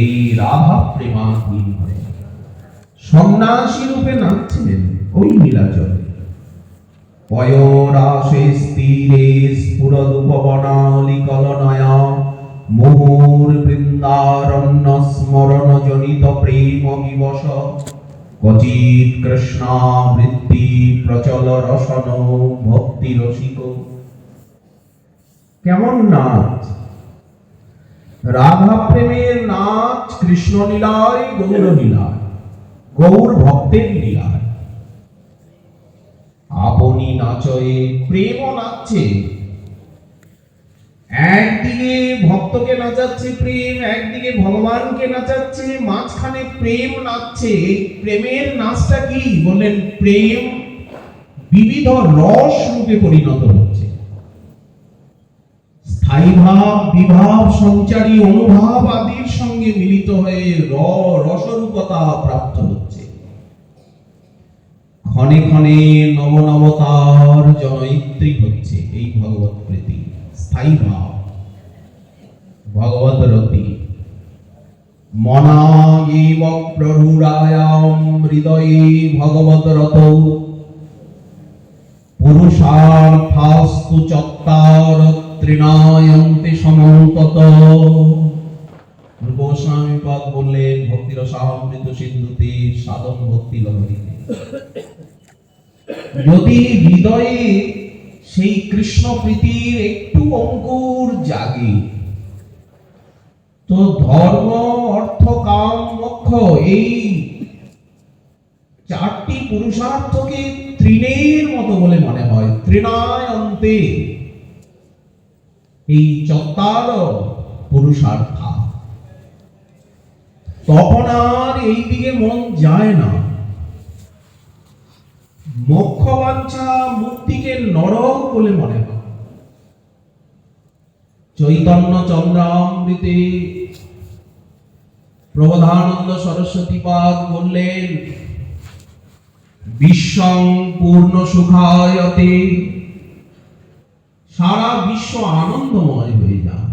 এই রাধা প্রেমাধীন হয়ে। সন্ন্যাসী রূপে নাচছিলেন ওই নীলাচলে। পয়রাশে স্থিরে বৃন্দারণ্য স্মরণ জনিত প্রেম বিবশ কচিত কৃষ্ণাবৃত্তি প্রচল রসন ভক্তি রসিক কেমন নাচ? রাধা প্রেমের নাচ কৃষ্ণ লীলায় গৌর লীলায় গৌর ভক্তের লীলায়। আপনি নাচয়ে প্রেম নাচছে। একদিকে ভক্তকে নাচাচ্ছে প্রেম, একদিকে ভগবানকে নাচাচ্ছে, মাঝখানে প্রেম নাচছে। প্রেমের নাচটা কি? বললেন, প্রেম বিবিধ রস রূপে পরিণত হচ্ছে। স্থায়ী ভাব বিভাব সঞ্চারী, অনুভাব আদির সঙ্গে মিলিত হয়ে র, রসরূপতা প্রাপ্ত হচ্ছে। ক্ষণে ক্ষণে নবনবতার জনয়িত্রী হচ্ছে এই ভগবত প্রীতি, স্থায়ী ভাব। ভগবত রতি, মনাগীব প্রভুরায়াম হৃদয়ে ভগবত রত। পুরুষার্থাস্তু চত্বার ত্রিনায়ন্তে সমন্তত গোস্বামী পদ বললেন, ভক্তির সাহামৃত সিন্ধুতে, সাধন ভক্তি লহরীতে যদি হৃদয়ে সেই কৃষ্ণ প্রীতির একটু অঙ্কুর জাগে, তো ধর্ম, অর্থ, কাম, মোক্ষ এই চারটি পুরুষার্থকে তৃণের মতো বলে মনে হয়। তৃণায় অন্তে এই চত্বার পুরুষার্থ। তখন আর এই দিকে মন যায় না। মোক্ষ বাঞ্ছা মুক্তিকে নরক বলে মনে হয়। চৈতন্য চন্দ্রামৃতে প্রবোধানন্দ সরস্বতী পাদ বললেন, বিশ্বং পূর্ণ সুখায়তে সারা বিশ্ব আনন্দময় হয়ে যায়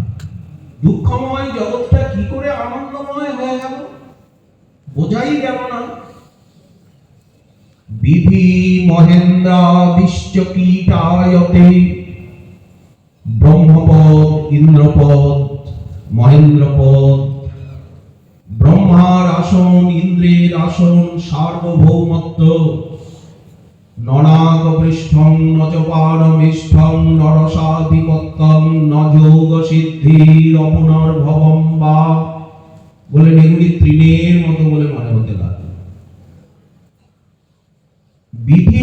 দুঃখময় জগৎটা কি করে আনন্দময় হয়ে গেল? বোঝাই গেল না। বিধি মহেন্দ্রাদিশ্চ কীটায়তে ব্রহ্মপদ, ইন্দ্রপদ, মহেন্দ্রপদ, ব্রহ্মার আসন, ইন্দ্রের আসন, সার্বভৌমত্ব ননাগ পৃষ্ঠং নচপানমিষ্ঠং নরসাধিপত্যম নযোগ সিদ্ধির বা। বলে এগুলি তৃণের মতো বলে মনে হতে বিধি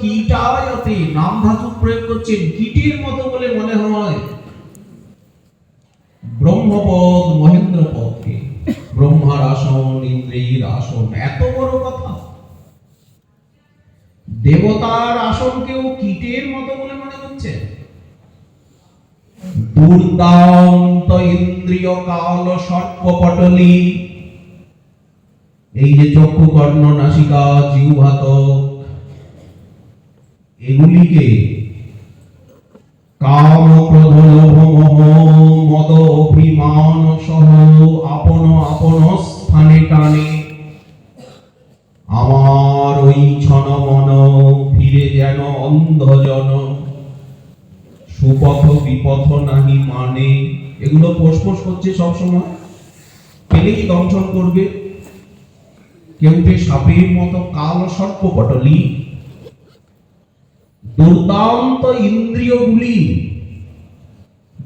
কীটায়তে নাম ধাতু প্রয়োগ করছেন কীটের মতো বলে মনে হয়। ব্রহ্মপদ মহেন্দ্র পদকে ব্রহ্মার আসন, ইন্দ্রের আসন, এত বড় কথা। দেবতার আসনকেও কীটের মতো বলে মনে হচ্ছে। দুর্দান্ত ইন্দ্রিয় কাল সর্পপটলি। এই যে চক্ষু কর্ণ নাসিকা জিহ্বাত এগুলিকে কাম ক্রোধ লোভ মোহ মদ অভিমান সহ আপন আপন স্থানে টানে। অন্ধজন। সুপথ বিপথ নাহি মানে। এগুলো পোষপোষ করছে সবসময়। পেলেই দংশন করবে। সাপের মতো দুর্দান্ত ইন্দ্রিয়গুলি।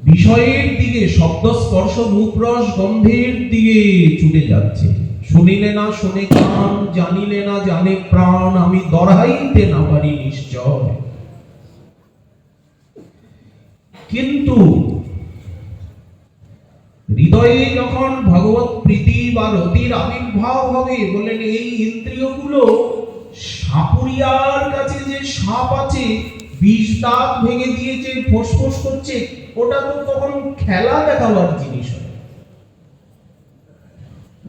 বিষয়ের দিকে শব্দ স্পর্শ রূপরস, গন্ধের দিকে ছুটে যাচ্ছে। শুনিলে না শুনে কান, জানিলে না জানে প্রাণ, আমি দড়াইতে না পারি নিশ্চয়। কিন্তু হৃদয়ে যখন ভগবত প্রীতি বা রতির আবির্ভাব হবে, বললেন, এই ইন্দ্রিয়গুলো সাপুরিয়ার কাছে যে সাপ আছে, বিষ দাঁত ভেঙে দিয়েছে ফোসফোস করছে, ওটা তো তখন খেলা দেখাবার জিনিস হয়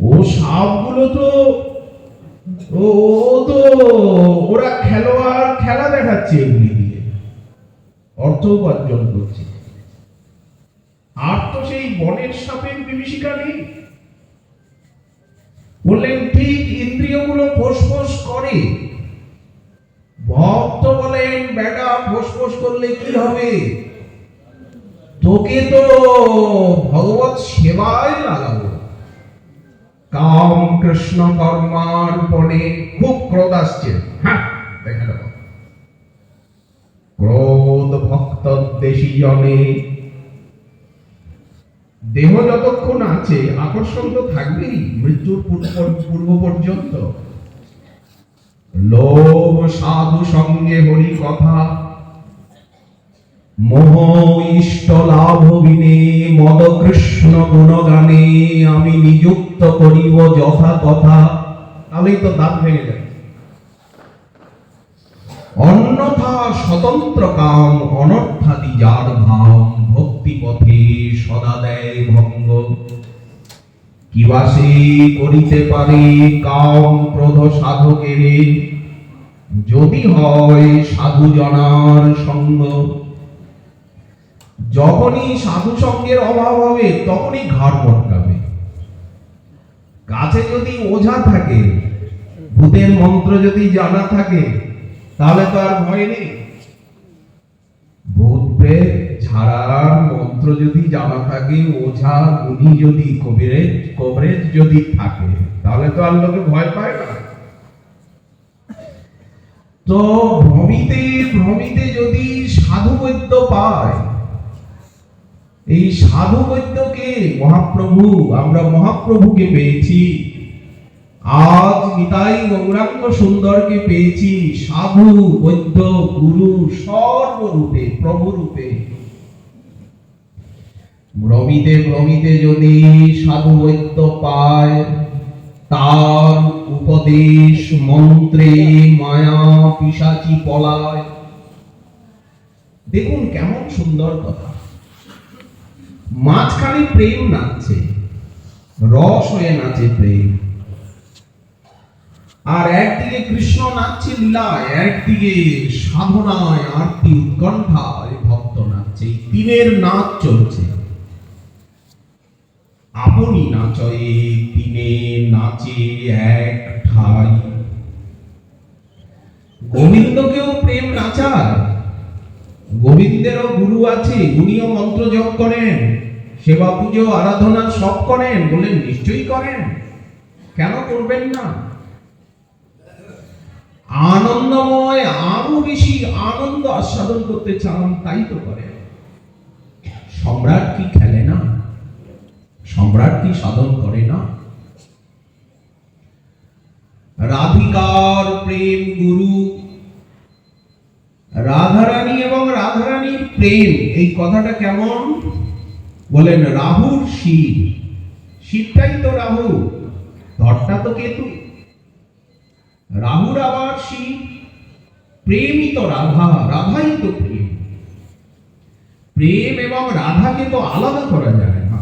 ও সাপগুলো তো, ও তো, ওরা খেলোয়াড় খেলা দেখাচ্ছে এগুলি দিয়ে। অর্থ উপার্জন করছে। আর তো সেই বনের সাপের বিভীষিকা নেই। বললেন, ঠিক ইন্দ্রিয়গুলো ফোসফোস করে। ভক্ত বলেন, বেটা, ফোসফোস করলে কি হবে? তোকে তো ভগবত সেবায় লাগাবো। কাম কৃষ্ণ কর্মার্পণে ক্রোধ আসছে হ্যাঁ দেখে নেব। ক্রোধ ভক্ত দেশি জনে। দেহ যতক্ষণ আছে, আকর্ষণ তো থাকবেই মৃত্যুর পূর্ব পর্যন্ত। লোভ সাধু সঙ্গে হরি কথা। মোহ ইষ্ট লাভ বিনে মদ কৃষ্ণ গুণগানে আমি নিযুক্ত করিব যথা কথা তাহলেই তো দাঁত ভেঙে যাবে। অন্যথা স্বতন্ত্র কাম অনর্থাদি যার ভাম ভক্তি পথে সদা দেয় ভঙ্গ। কিবা সে করিতে পারে কাম ক্রোধ সাধকের? যদি হয় সাধু জনার সঙ্গ। যখনই সাধু সঙ্গের অভাব হবে, তখনই ঘাড় মটকাবে কাছে যদি ওঝা থাকে, ভূতের মন্ত্র যদি জানা থাকে, তাহলে তো আর ভয় নেই। ভূত প্রেত ঝাড়ার মন্ত্র যদি জানা থাকে, ওঝা গুনি যদি কবরেজ যদি থাকে, তাহলে তো আর লোকে ভয় পায় না। তো ভ্রমিতে ভ্রমিতে যদি সাধু বৈদ্য পায় এই সাধু বৈদ্যকে মহাপ্রভু, আমরা মহাপ্রভুকে পেয়েছি। আজ নিতাই গৌরাঙ্গ সুন্দরকে পেয়েছি। সাধু, বৈদ্য, গুরু সর্বরূপে প্রভু রূপে ভ্রমিতে ভ্রমিতে যদি সাধু বৈদ্য পায়, তার উপদেশ মন্ত্রে মায়া পিসাচি পলায় দেখুন কেমন সুন্দর কথা। মাঝখানে প্রেম নাচছে, রস হয়ে নাচে প্রেম। আর একদিকে কৃষ্ণ নাচছে লীলায়, একদিকে সাধনায়, আরতি উৎকণ্ঠায় ভক্ত নাচছে। তিনের নাচ চলছে। আপনি নাচয়ে, তিনে নাচে এক ঠাই গোবিন্দকেও প্রেম নাচায় গোবিন্দেরও গুরু আছে উনিও মন্ত্র জপ করেন, সেবা পুজো, আরাধনা সব করেন বলেন নিশ্চয়ই করেন। কেন করবেন না? আনন্দময়, আরও বেশি আনন্দ আস্বাদন করতে চান, তাই তো করেন সম্রাট কি খেলে না? সম্রাট কি সাধন করে না? রাধিকার প্রেম গুরু রাধারানী এবং রাধারানীর প্রেম, এই কথাটা কেমন? বলেন রাহুর শিব শিবটাই তো রাহু, ধরটা তো কেতু। রাহুর আবার শিব প্রেমই তো রাধা, রাধাই তো প্রেম। প্রেম এবং রাধাকে তো আলাদা করা যায় না।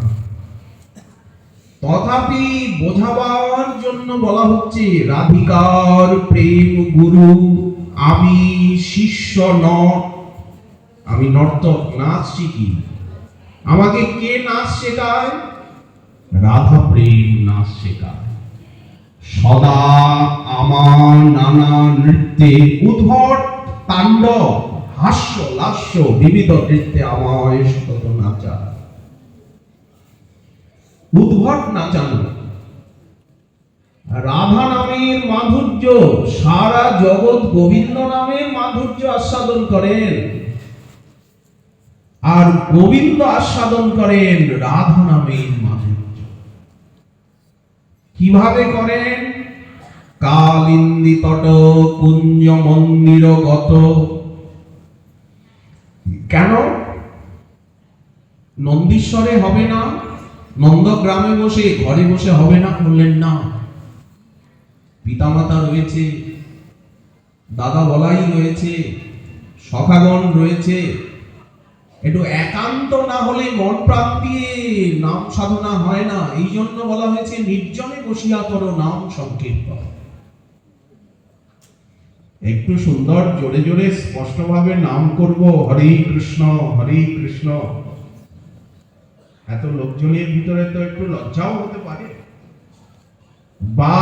তথাপি বোঝাবার জন্য বলা হচ্ছে, রাধিকার প্রেম গুরু। আমি শিষ্য ন আমি নর্তক, নাচ শিখি। আমাকে কে নাচ শেখায়? রাধা প্রেম নাচ শেখায়। সদা আমার নানা নৃত্যে উদ্ভট, তাণ্ডব, হাস্য, লাস্য, বিবিধ নৃত্যে আমায় সতত নাচা উদ্ভট নাচানো রাধা নামের মাধুর্য, সারা জগৎ গোবিন্দ নামের মাধুর্য আস্বাদন করেন। আর গোবিন্দ আস্বাদন করেন রাধা নামের মাধুর্য। কীভাবে করেন? কালিন্দি তট কুঞ্জ মন্দির গত কেন? নন্দীশ্বরে হবে না, নন্দগ্রামে বসে, ঘরে বসে হবে না বললেন না। পিতামাতা রয়েছে, দাদা বলাই রয়েছে, সখাগণ রয়েছে। একটু একান্ত না হলে মন প্রাণ নাম সাধনা হয় না। এই জন্য বলা হয়েছে, নির্জনে বসিয়া করো নাম সংকীর্তন। একটু সুন্দর, জোরে জোরে স্পষ্টভাবে নাম করব, হরে কৃষ্ণ হরে কৃষ্ণ। এত লোকজনের ভিতরে তো একটু লজ্জাও হতে পারে। বা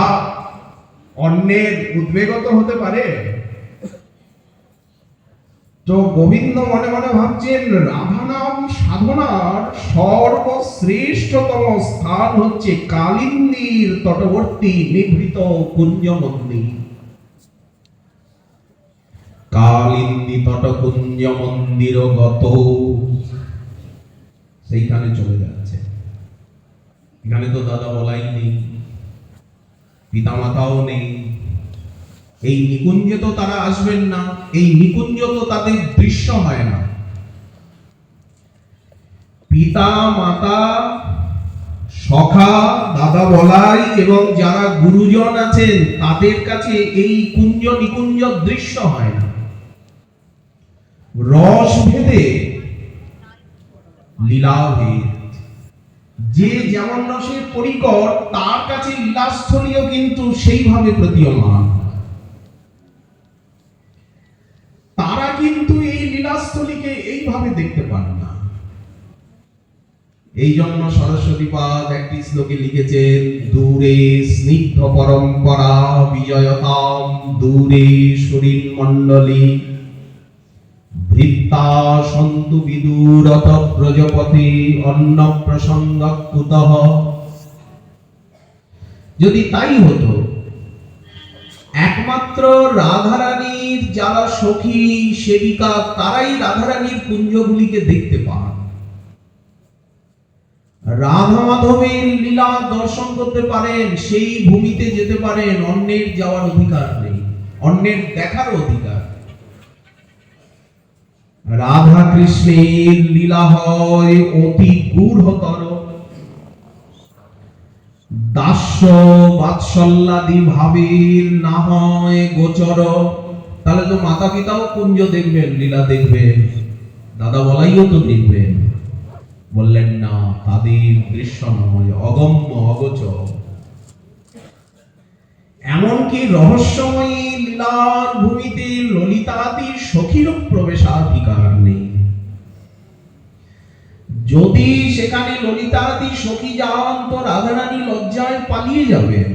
অন্যের উদ্বেগত হতে পারে। তো গোবিন্দ মনে মনে ভাবছেন রাধা নাম সাধনার সর্বশ্রেষ্ঠতম স্থান হচ্ছে কালিন্দির তটবর্তী নিভৃত কুঞ্জ মন্দির কালিন্দী তটকুঞ্জ মন্দির গত। সেইখানে চলে যাচ্ছে। এখানে তো দাদা বলাই নেই। পিতামাতাও নেই। এই নিকুঞ্জে তো তারা আসবেন না, এই নিকুঞ্জ তো তাদের দৃশ্য হয় না। পিতা, মাতা, সখা, দাদা বলাই এবং যারা গুরুজন আছেন, তাদের কাছে এই কুঞ্জ নিকুঞ্জ দৃশ্য হয় না। রস ভেদে লীলাভেদ। যে যেমন রসের পরিকর, তার কাছে লীলাস্থলীও কিন্তু সেইভাবে প্রতীয়মান। তারা কিন্তু এই লীলাস্থলীকে এইভাবে দেখতে পান না। এই জন্য সরস্বতী পাদ একটি শ্লোকে লিখেছেন, দূরে স্নিগ্ধ পরম্পরা বিজয়তাম, দূরে শরীর মণ্ডলী ভৃত্তা সন্তু বিদুরত প্রজপতি অন্ন প্রসঙ্গ কুতঃ যদি তাই হতো, একমাত্র রাধারানীর যারা সখী, সেবিকা, তারাই রাধারানীর দেখতে পান রাধা মাধবের লীলা দর্শন করতে পারেন, সেই ভূমিতে যেতে পারেন, অন্যের যাওয়ার অধিকার নেই, অন্যের দেখার অধিকার। রাধা কৃষ্ণের লীলা হয় অতি গূঢ়তর। দাস্য বাৎসল্যাদি ভাবের না হয় গোচর। তাহলে তো মাতা পিতাও কুঞ্জ দেখবেন, লীলা দেখবেন। দাদা বলাইও তো দেখবেন। বললেন, না, তাদের দৃশ্য নয় অগম্য, অগোচর। এমনকি রহস্যময়ী লীলার ভূমিতে ললিতাদির সখীরও প্রবেশাধিকার নেই। যদি সেখানে ললিতাদি সখী যান, তো রাধারানী লজ্জায় পালিয়ে যাবেন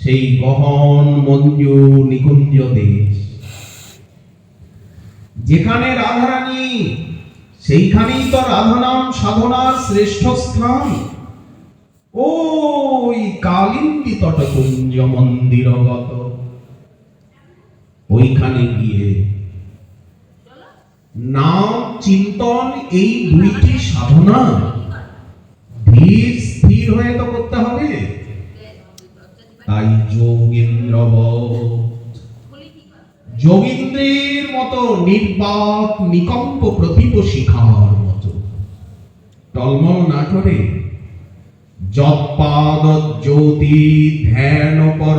সেই গহন মঞ্জু নিকুঞ্জ দেশ। যেখানে রাধারানী, সেইখানেই তো রাধানাম সাধনার শ্রেষ্ঠ স্থান। ওই কালিন্দী তটকুঞ্জ মন্দিরগত। ওইখানে গিয়ে নাম, চিন্তন, এই দুইটি সাধনা ধীর স্থির হয়ে তো করতে হবে। তাই যোগীন্দ্র যোগীন্দ্রের মতো নির্বাক নিকম্প প্রদীপ শিখার মতো টলমল না করে যৎপাদ জ্যোতি ধ্যান কর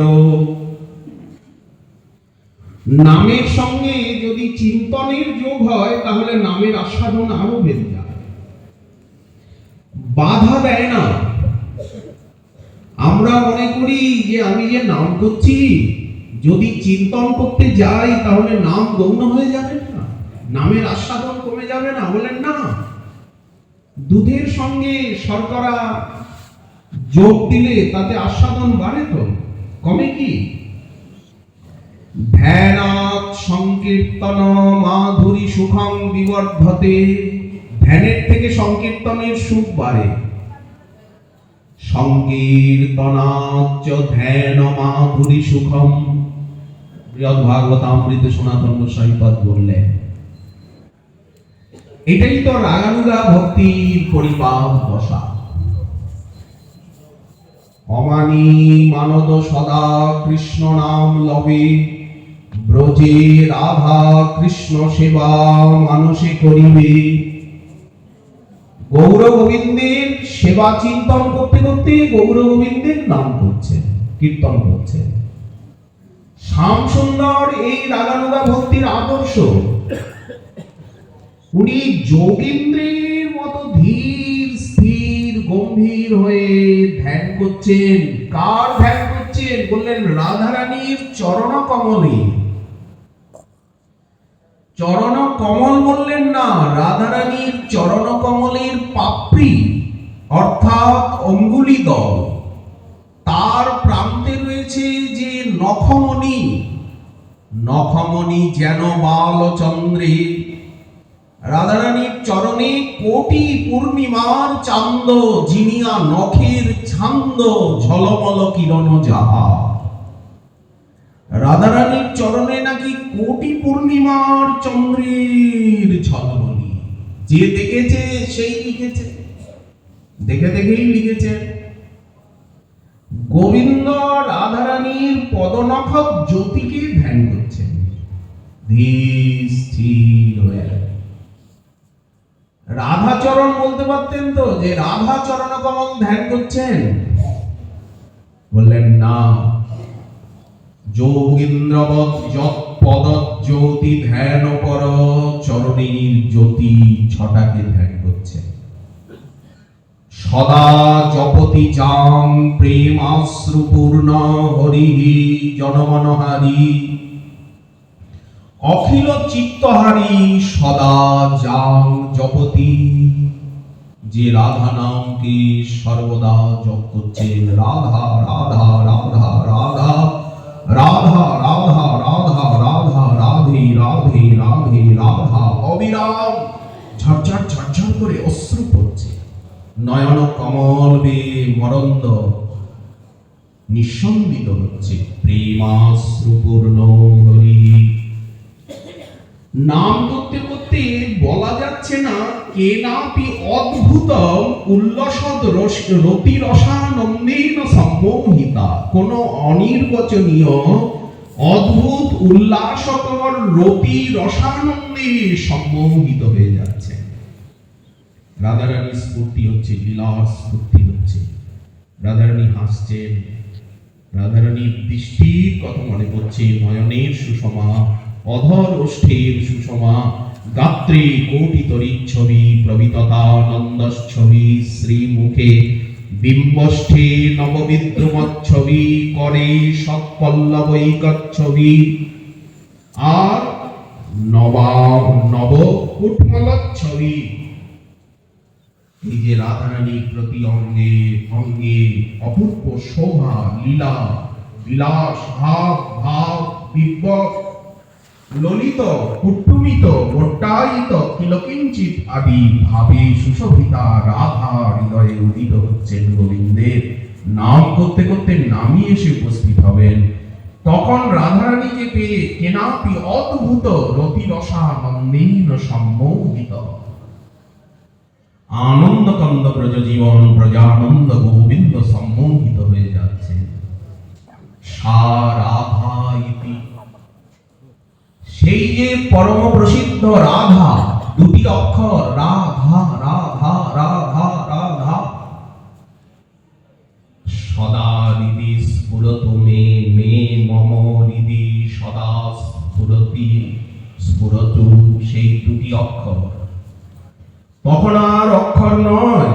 নামের সঙ্গে যদি চিন্তনের যোগ হয়, তাহলে নামের আস্বাদন আরও বেড়ে যায়। বাধা দেয় না। আমরা মনে করি যে আমি যে নাম করছি, যদি চিন্তন করতে যাই, তাহলে নাম গৌণ হয়ে যাবে না। নামের আস্বাদন কমে যাবে না, বলেন না। দুধের সঙ্গে শর্করা যোগ দিলে তাতে আস্বাদন বাড়ে তো। কমে কি? ধ্যানাৎ সংকীর্তন মাধুরী সুখং বিবর্ধতে ধ্যানের থেকে সংকীর্তনের সুখ বাড়ে। সংকীর্তনাচ ধ্যান মাধুরী সুখম বৃহৎ ভাগবতামৃত সনাতন গোস্বামীপদ বললেন। এটাই তো রাগানুগা ভক্তির পরিপাক দশা। অমানি মানদ সদা কৃষ্ণ নাম লবে। ব্রজে রাধা কৃষ্ণ সেবা মানসে করিবে। গৌর গোবিন্দের সেবা চিন্তন করতে করতে গৌর গোবিন্দের নাম করছেন কীর্তন করছেন শ্যাম সুন্দর এই রাগানুগা ভক্তির আদর্শ। উনি যোগীন্দ্রের মতো ধীর গম্ভীর হয়ে ধ্যান করছেন। কার ধ্যান করছেন? বললেন, রাধারানীর চরণ কমলে চরণ কমল বললেন না, রাধারানীর চরণ কমলের পাপড়ি, অর্থাৎ অঙ্গুলি দল। তার প্রান্তে রয়েছে যে নখমণি। নখমণি যেন বালচন্দ্রে রাধারানীর চরণে কোটি পূর্ণিমার চান্দ, জিনিয়া নখের ছান্দ, ঝলমল কিরণ যাহা। রাধারানীর চরণে নাকি কোটি পূর্ণিমার চন্দ্রের ঝলমলি যে দেখেছে, সেই লিখেছে। দেখে দেখেই লিখেছে। গোবিন্দ রাধারানীর পদনখ জ্যোতিকে ধ্যান করছেন ধীর, স্থির হয়ে। রাধাচরণ বলতে পারতেন তো, যে রাধাচরণ কমল ধ্যান করছেন। বললেন, না। যোগীন্দ্রবৎ পদ জ্যোতি ধ্যান কর চরণীর জ্যোতি ছটাকে ধ্যান করছেন সদা জপতি যাং প্রেমাশ্রুপূর্ণ হরি জনমনহারি অখিল চিত্তহারি সদা যাং জপতি। যে রাধা নামকে সর্বদা জপ করছেন, রাধা রাধা রাধা রাধা রাধা রাধা রাধা রাধা, রাধে রাধে রাধে, রাধা, অবিরাম। ঝরঝর ঝরঝর করে অশ্রু পড়ছে। নয়ন কমল বে মরন্দ নিঃসন্দিত হচ্ছে প্রেমাশ্রুপূর্ণ হরি নাম করতে করতে বলা যাচ্ছে না কে নাপি অদ্ভুত উল্লসদ রস রতি রসানন্দেন সম্মোহিতা। কোন অনির্বচনীয়, অদ্ভুত, উল্লাসকর রতি রসানন্দে সম্মোহিত হয়ে যাচ্ছে। রাধারানী স্ফূর্তি হচ্ছে লীলার স্ফূর্তি হচ্ছে। রাধারানী হাসছেন, রাধারানীর দৃষ্টির কথা মনে পড়ছে, নয়নের সুষমা অধর ওষ্ঠের সুষমা, গাত্রে কোটি ছবি প্রবিততানন্দ ছবি শ্রীমুখে বিম্বষ্ঠে নববিদ্রুমচ্ছবি করে সৎপল্লবৈকচ্ছবি। আর নবাব নব কুটমলচ্ছবি এই যে রাধারানীর প্রতি অঙ্গে অঙ্গে অপূর্ব শোভা, লীলা, বিলাস, ভাব ভাব দিব্য ললিত, কুটুমিত মোট্টায়িত কিলকিঞ্চিত আদি ভাবে সুশোভিতা রাধা হৃদয়ে উদিত হচ্ছেন গোবিন্দের নাম করতে করতে নামই এসে উপস্থিত হবেন। তখন রাধারানীকে পেয়ে কেনাপি অদ্ভুত রতিরসানন্দেন সম্মোহিত। আনন্দকন্দ ব্রজ জীবন ব্রজানন্দ গোবিন্দ সম্মোহিত হয়ে যাচ্ছে। সারাধা ইতি সেই যে পরম প্রসিদ্ধ রাধা, দুটি অক্ষর, রাধা রাধা রাধা রাধা। সদা হৃদি স্ফুরত মে মে মম হৃদি সদা স্ফুরতি, স্ফুরতু সেই দুটি অক্ষর। তখন আর অক্ষর নয়।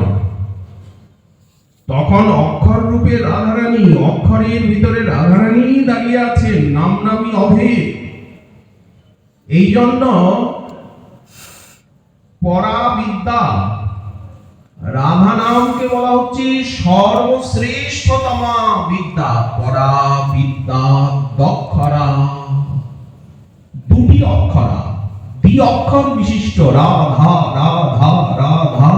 তখন অক্ষর রূপে রাধারানী অক্ষরের ভিতরে এই জন্য পরাবিদ্যা রাধা নামকে বলা হচ্ছে সর্বশ্রেষ্ঠতমা বিদ্যা, পরাবিদ্যা দক্ষরা। দুটি অক্ষরা, দ্বি অক্ষর বিশিষ্ট, রাধা রাধা রাধা।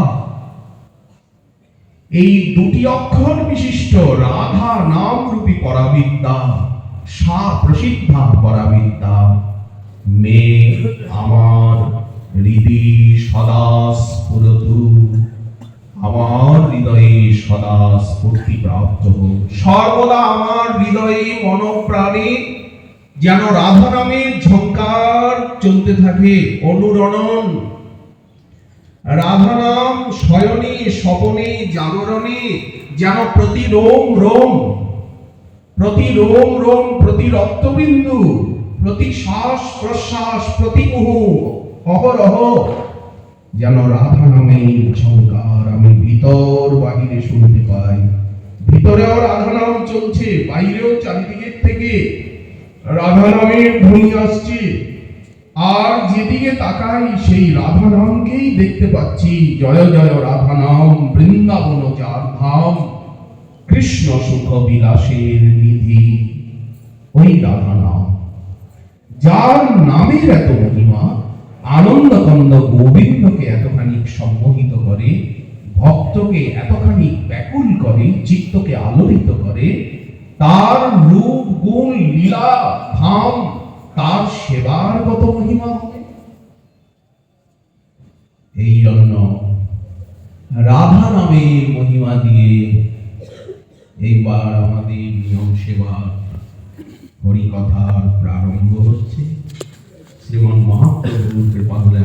এই দুটি অক্ষর বিশিষ্ট রাধা নাম রূপী পরাবিদ্যা, সা প্রসিদ্ধা পরাবিদ্যা। মে আমার হৃদি সদা স্ফুরতু। আমার হৃদয়ে সদা স্ফূর্তি প্রাপ্ত হোক। সর্বদা আমার হৃদয়ে মনপ্রাণে যেন রাধা নামের ঝঙ্কার চলতে থাকে, অনুরণন। রাধা নাম শয়নে, স্বপনে, জাগরণে যেন প্রতি রোম রোম প্রতি রোম রোম প্রতি রক্তবিন্দু প্রতি শ্বাস প্রশ্বাস প্রতি মুহূ অহরহ যেন রাধা নামে ঝঙ্কার আমি ভিতর বাহিরে শুনতে পাই। ভিতরেও রাধা নাম চলছে, বাইরেও চারিদিকের থেকে রাধা নামের ধ্বনি আসছে। আর যেদিকে তাকাই, সেই রাধা নামকেই দেখতে পাচ্ছি। জয় জয় রাধা নাম, বৃন্দাবন চার ধাম। কৃষ্ণ সুখ বিলাসের নিধি। যার নামের এত মহিমা আনন্দ কন্দ গোবিন্দকে এতখানি সম্মোহিত করে, ভক্তকে এতখানি ব্যাকুল করে, চিত্তকে আলোড়িত করে, তার রূপ, গুণ, লীলা ধাম তার সেবার কত মহিমা হবে। এই জন্য রাধা নামের মহিমা দিয়ে এইবার আমাদের নিয়ম সেবার হরিকথার প্রারম্ভ হচ্ছে। শ্রীমন মহাপ্রভুর পদলে